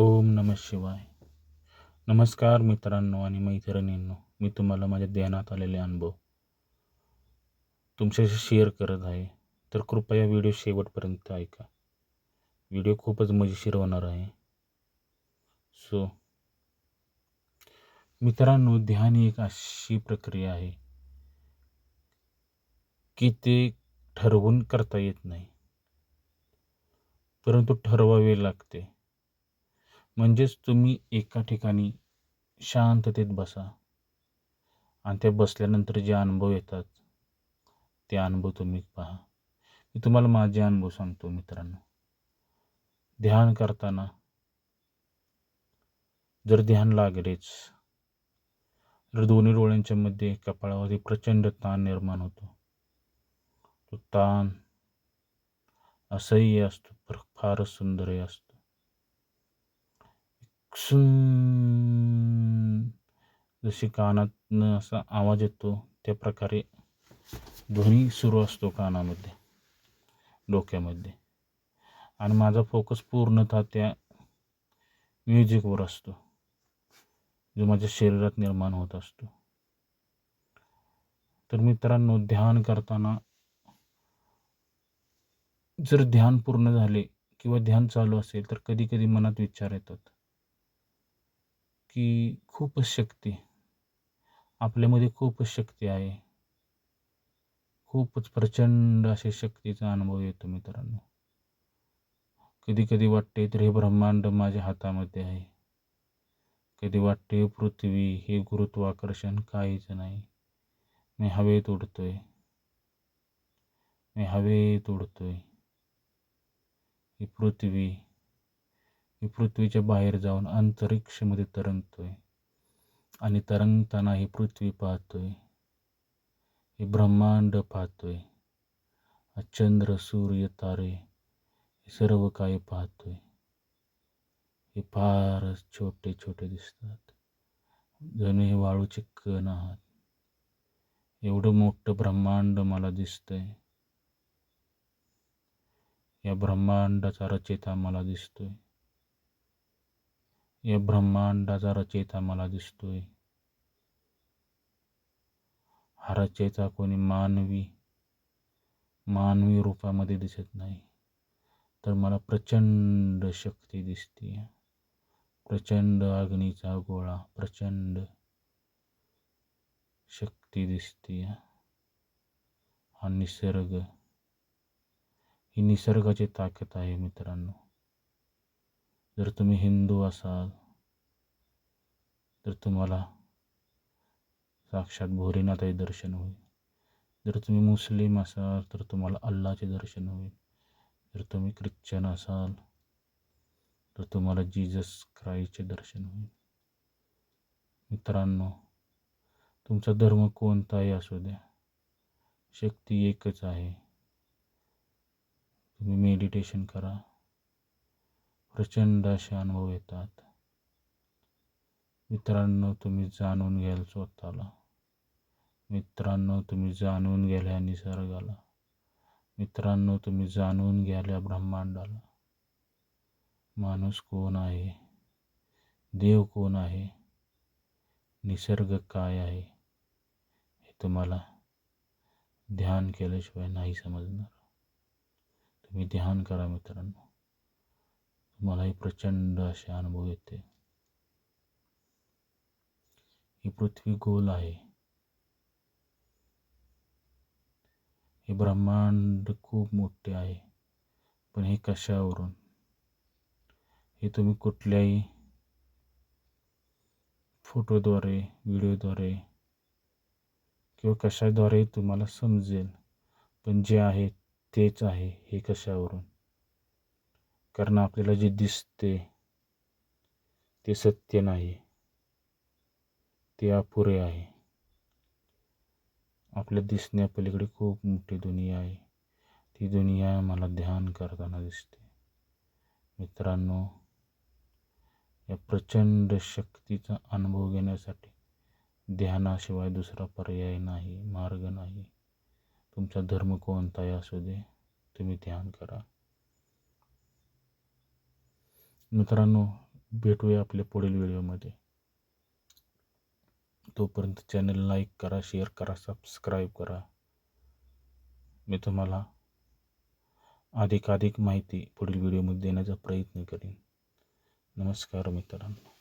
ओम नम शिवाय. नमस्कार मित्रांनो आणि मैत्रिणींनो मी तुम्हाला माझ्या ध्यानात आलेले अनुभव तुमच्याशी शेअर करत आहे. तर कृपया व्हिडिओ शेवटपर्यंत ऐका. व्हिडिओ खूपच मजेशीर होणार आहे. सो मित्रांनो ध्यान ही एक अशी प्रक्रिया आहे की ते ठरवून करता येत नाही. परंतु ठरवावे लागते. म्हणजेच तुम्ही एका ठिकाणी शांततेत बसा. आणि त्या बसल्यानंतर जे अनुभव येतात ते अनुभव तुम्ही पहा. मी तुम्हाला माझे अनुभव सांगतो मित्रांनो. ध्यान करताना जर ध्यान लागलेच तर दोन्ही डोळ्यांच्या मध्ये कपाळावरती प्रचंड ताण निर्माण होतो. तो ताण असह्य असतो फार फारच सुंदरही असतो. जशी कानातनं असा आवाज येतो त्या प्रकारे ध्वनी सुरू असतो कानामध्ये डोक्यामध्ये. आणि माझा फोकस पूर्णतः त्या म्युझिकवर असतो जो माझ्या शरीरात निर्माण होत असतो. तर मित्रांनो ध्यान करताना जर ध्यान पूर्ण झाले किंवा ध्यान चालू असेल तर कधी कधी मनात विचार येतात. की खूपच शक्ती. आपल्यामध्ये खूपच शक्ती आहे. खूपच प्रचंड असे शक्तीचा अनुभव येतो मित्रांनो. कधी कधी वाटते तर हे ब्रह्मांड माझ्या हातामध्ये आहे. कधी वाटते पृथ्वी हे गुरुत्वाकर्षण काहीच नाही. मी हवेत उडतोय. मी हवेत उडतोय. ही पृथ्वी मी पृथ्वीच्या बाहेर जाऊन अंतरिक्षमध्ये तरंगतोय. आणि तरंगताना ही पृथ्वी पाहतोय. हे ब्रह्मांड पाहतोय. चंद्र सूर्य तारे हे सर्व काही पाहतोय. हे फारच छोटे छोटे दिसतात. जणू हे वाळूचे कण आहात. एवढं मोठं ब्रह्मांड मला दिसतंय. या ब्रह्मांडाचा रचेता मला दिसतोय. या ब्रह्मांडाचा रचयिता मला दिसतोय. हा रचयिता कोणी मानवी मानवी रूपामध्ये दिसत नाही. तर मला प्रचंड शक्ती दिसते प्रचंड अग्नीचा गोळा प्रचंड शक्ती दिसते हा निसर्ग ही निसर्गाची ताकद आहे मित्रांनो. जर तुम्ही हिंदू असाल तर तुम्हाला साक्षात भोरीनाथाचे दर्शन होईल. जर तुम्ही मुस्लिम असाल तर तुम्हाला अल्लाचे दर्शन होईल. जर तुम्ही ख्रिश्चन असाल तर तुम्हाला जीजस क्राईचे दर्शन होईल. मित्रांनो तुमचा धर्म कोणताही असू द्या. शक्ती एकच आहे. तुम्ही मेडिटेशन करा. प्रचंड असे अनुभव येतात. मित्रांनो तुम्ही जाणून घ्याल स्वतःला. मित्रांनो तुम्ही जाणून घ्याल ह्या निसर्गाला. मित्रांनो तुम्ही जाणून घ्याल या ब्रह्मांडाला. माणूस कोण आहे? देव कोण आहे? निसर्ग काय आहे? हे तुम्हाला ध्यान केल्याशिवाय नाही समजणार. तुम्ही ध्यान करा मित्रांनो. तुम्हालाही प्रचंड असे अनुभव येते. ही पृथ्वी गोल आहे. हे ब्रह्मांड खूप मोठे आहे पण हे कशावरून? हे तुम्ही कुठल्याही फोटोद्वारे व्हिडिओद्वारे किंवा कशाद्वारे तुम्हाला समजेल पण जे आहे तेच आहे हे कशावरून? कारण आपल्याला जे दिसते ते सत्य नाही. ते अपुरे आहे. आपल्या दिसण्यापलीकडे खूप मोठी दुनिया आहे. ती दुनिया मला ध्यान करताना दिसते. मित्रांनो या प्रचंड शक्तीचा अनुभव घेण्यासाठी ध्यानाशिवाय दुसरा पर्याय नाही मार्ग नाही. तुमचा धर्म कोणताही असू दे तुम्ही ध्यान करा. मित्रांनो भेटूया आपल्या पुढील व्हिडिओमध्ये. तोपर्यंत चॅनल लाईक करा शेअर करा सबस्क्राईब करा. मी तुम्हाला अधिकाधिक माहिती पुढील व्हिडिओमध्ये देण्याचा प्रयत्न करेन. नमस्कार मित्रांनो.